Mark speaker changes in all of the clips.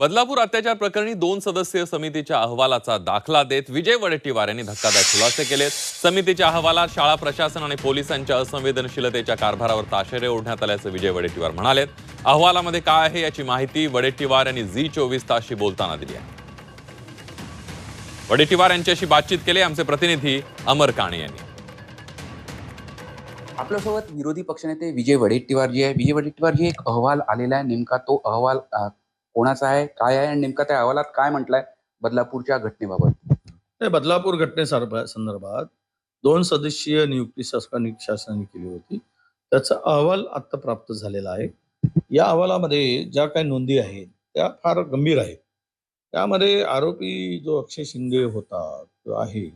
Speaker 1: बदलापूर अत्याचार प्रकरणी दोन सदस्यीय समितीच्या अहवालाचा दाखला देत विजय वडेट्टीवार यांनी धक्कादायक खुलासे केलेत. समितीच्या अहवालात शाळा प्रशासन आणि पोलिसांच्या असंवेदनशीलतेच्या कारभारावर ताशेरे ओढण्यात आल्याचं विजय वडेट्टीवार म्हणालेत. अहवालामध्ये काय आहे याची माहिती वडेट्टीवार यांनी झी चोवीस तासशी बोलताना दिली आहे. वडेट्टीवार यांच्याशी बातचीत केली आमचे प्रतिनिधी अमर काणे यांनी.
Speaker 2: आपल्यासोबत विरोधी पक्षनेते विजय वडेट्टीवार जी आहे. विजय वडेट्टीवार जी एक अहवाल आलेला आहे. नेमका तो अहवाल कोणाचा आहे काय आहे आणि नेमका त्या अहवालात काय म्हटलंय बदलापूरच्या घटनेबाबत?
Speaker 3: नाही बदलापूर घटने संदर्भात दोन सदस्यीय नियुक्ती शासनाने शासनाने केली होती. त्याचा अहवाल आता प्राप्त झालेला आहे. या अहवालामध्ये ज्या काही नोंदी आहेत त्या फार गंभीर आहेत. त्यामध्ये आरोपी जो अक्षय शिंदे होता आहे.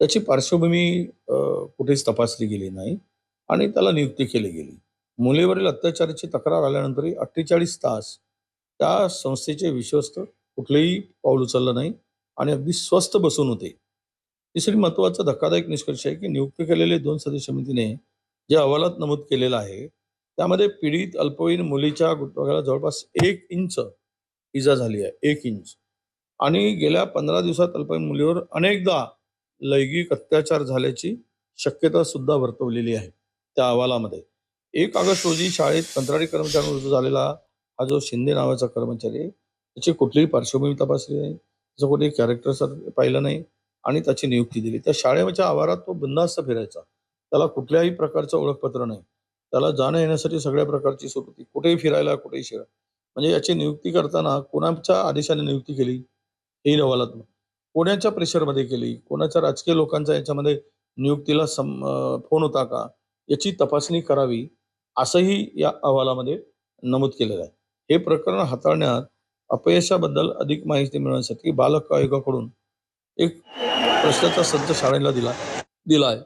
Speaker 3: त्याची पार्श्वभूमी कुठेच तपासली गेली नाही आणि त्याला नियुक्ती केली गेली. मुलीवरील अत्याचाराची तक्रार आल्यानंतरही अठ्ठेचाळीस तास त्या संस्थेचे विश्वस्त कुठलेही पाऊल उचललं नाही आणि अगदी स्वस्थ बसून होते. तिसरी महत्त्वाचा धक्कादायक निष्कर्ष आहे की नियुक्त केलेले दोन सदस्य समितीने जे अहवालात नमूद केलेलं आहे त्यामध्ये पीडित अल्पवयीन मुलीच्या गुटभागाला जवळपास एक इंच इजा झाली आहे एक इंच. आणि गेल्या पंधरा दिवसात अल्पवयीन मुलीवर अनेकदा लैंगिक अत्याचार झाल्याची शक्यता सुद्धा वर्तवलेली आहे त्या अहवालामध्ये. एक ऑगस्ट रोजी शाळेत कंत्राटी कर्मचाऱ्यांविरुद्ध झालेला हा जो शिंदे नावाचा कर्मचारी आहे त्याची कुठलीही पार्श्वभूमी तपासली नाही त्याचं कुठेही कॅरेक्टर सर पाहिलं नाही आणि त्याची नियुक्ती दिली. त्या शाळेच्या आवारात तो बिंदास्त फिरायचा. त्याला कुठल्याही प्रकारचं ओळखपत्र नाही. त्याला जाणं येण्यासाठी सगळ्या प्रकारची सुरुवाती कुठेही फिरायला कुठेही शिरा म्हणजे याची नियुक्ती करताना कोणाच्या आदेशाने नियुक्ती केली? हे अहवालात कोणाच्या प्रेशरमध्ये केली? कोणाच्या राजकीय लोकांचा याच्यामध्ये नियुक्तीला सम फोन होता का? याची तपासणी करावी असंही या अहवालामध्ये नमूद केलेलं आहे. हे प्रकरण हाताळण्यात अपयशाबद्दल अधिक माहिती मिळवण्यासाठी बालक आयोगाकडून एक प्रश्नाचा संच शाळेला दिला दिला आहे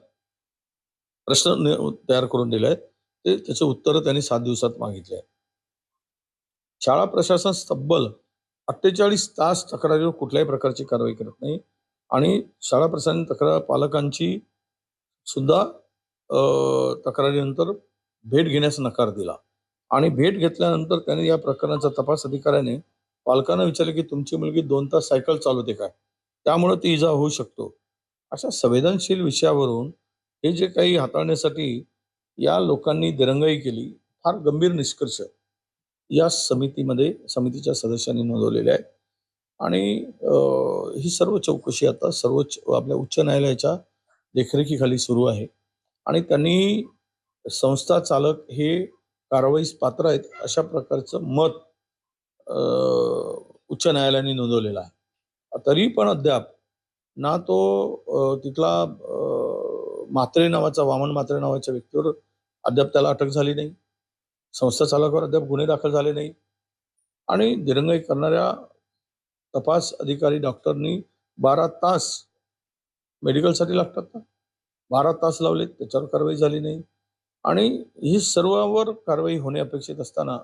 Speaker 3: प्रश्न तयार करून दिलाय. ते त्याचे उत्तर त्यांनी सात दिवसात मागितले. आहे शाळा प्रशासन तब्बल अठ्ठेचाळीस तास तक्रारीवर कुठल्याही प्रकारची कारवाई करत नाही आणि शाळा प्रशासन तक्रार पालकांची सुद्धा अं, तक्रारीनंतर भेट घेण्यास नकार दिला. आणि भेट घेतल्यानंतर त्याने या प्रकरणाचा तपास अधिकाऱ्याने पालकांना विचारले की तुमची मुलगी दोन तास सायकल चालवते काय? त्यामुळे ती इजा होऊ शकतो. अशा संवेदनशील विषयावरून हे जे काही हाताळण्यासाठी या लोकांनी दिरंगाई केली फार गंभीर निष्कर्ष या समितीमध्ये समितीच्या सदस्यांनी नोंदवलेले आहेत. आणि ही सर्व चौकशी आता सर्वोच्च आपल्या उच्च न्यायालयाच्या देखरेखीखाली सुरू आहे. आणि त्यांनी संस्था चालक हे कारवाईस पात्र आहेत अशा प्रकारचं मत उच्च न्यायालयाने नोंदवलेलं आहे. तरी पण अद्याप ना तो तिथला मात्रे म्हात्रे नावाचा वामन म्हात्रे नावाच्या व्यक्तीवर अद्याप त्याला अटक झाली नाही. संस्था चालकावर अद्याप गुन्हे दाखल झाले नाही. आणि दिरंगाई करणाऱ्या तपास अधिकारी डॉक्टरनी बारा तास मेडिकलसाठी लागतात ना बारा तास लावलेत त्याच्यावर कारवाई झाली नाही. आणि ही सर्वांवर कारवाई होणे अपेक्षित असताना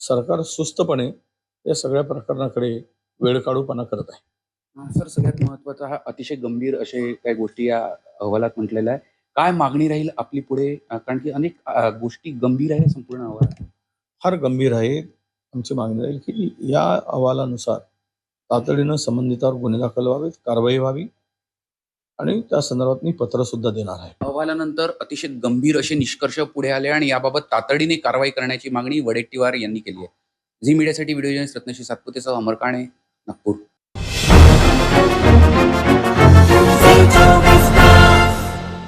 Speaker 3: सरकार सुस्तपणे या सगळ्या प्रकरणाकडे वेळ काढूपणा करत आहे.
Speaker 2: सर सगळ्यात महत्त्वाचा हा अतिशय गंभीर असे काही गोष्टी या अहवालात म्हटलेल्या आहे काय मागणी राहील आपली पुढे? कारण की अनेक गोष्टी गंभीर आहे संपूर्ण अहवालात.
Speaker 3: फार गंभीर आहे. आमची मागणी राहील की या अहवालानुसार तातडीनं संबंधितावर गुन्हे दाखल व्हावेत कारवाई व्हावी. आणि त्या संदर्भात मी पत्र सुद्धा देणार आहे.
Speaker 2: अहवालानंतर अतिशय गंभीर असे निष्कर्ष पुढे आले आणि याबाबत तातडीने कारवाई करण्याची मागणी वडेट्टीवार यांनी केली आहे. झी मीडियासाठी व्हिडिओ जर्नलिस्ट रत्नश्री सातपुतेसह अमरकाणे नागपूर.